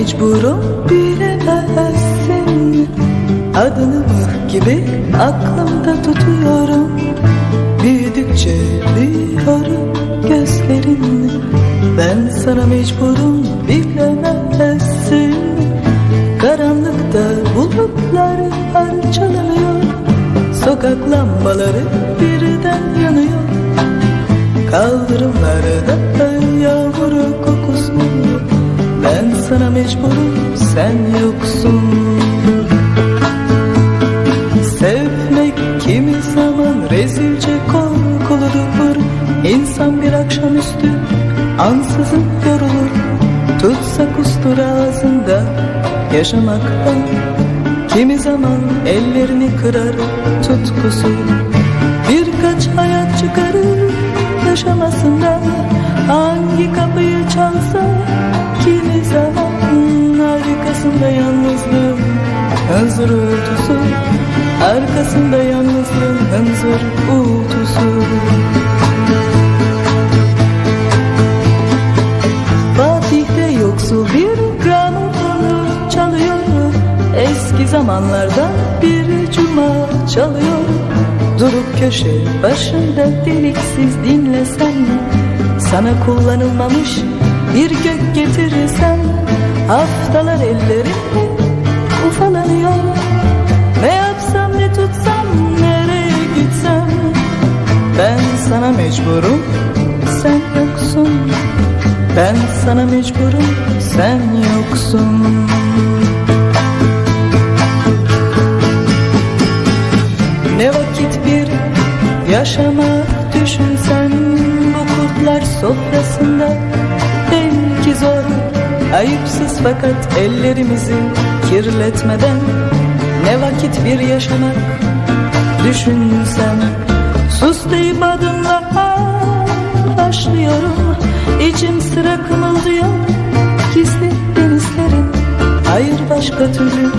mecburum bilemezsin. Adını mıh gibi aklımda tutuyorum. Büyüdükçe büyüyorum gözlerin Ben sana mecburum bilemezsin. Karanlıkta bulutlar parçalanıyor. Sokak lambaları birden yanıyor. Kaldırımlarda mecburum sen yoksun. Sevmek kimi zaman rezilce korkuludur. İnsan bir akşamüstü ansızın yorulur. Tutsa kustur ağzında yaşamaktan. Kimi zaman ellerini kırar tutkusu. Birkaç hayat çıkarır yaşamasından. Hangi kapıyı çalsa kimi zaman Arkasında yalnızlığın hınzır uğultusu. Arkasında yalnızlığın hınzır uğultusu. Fatih'te yoksul bir gramofonu çalıyor. Eski zamanlarda bir cuma çalıyor. Durup köşe başında deliksiz dinlesen Sana kullanılmamış bir gök getirirsen Haftalar ellerimde mecburum. Sen yoksun. Ben sana mecburum sen yoksun. Ne vakit bir yaşamak düşünsen Bu kurtlar sofrasında belki zor. Ayıpsız fakat ellerimizi kirletmeden Ne vakit bir yaşamak düşünsen. Sus deyip adımla İçim sıra kımıldıyor Gizli denizlerin Hayır başka türlü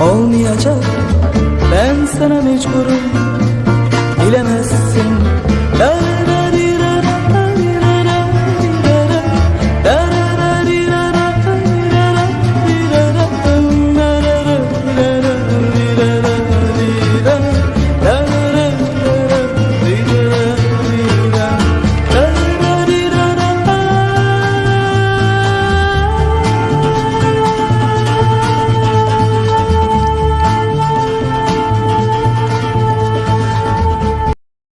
olmayacak. Ben sana mecburum Bilemezsin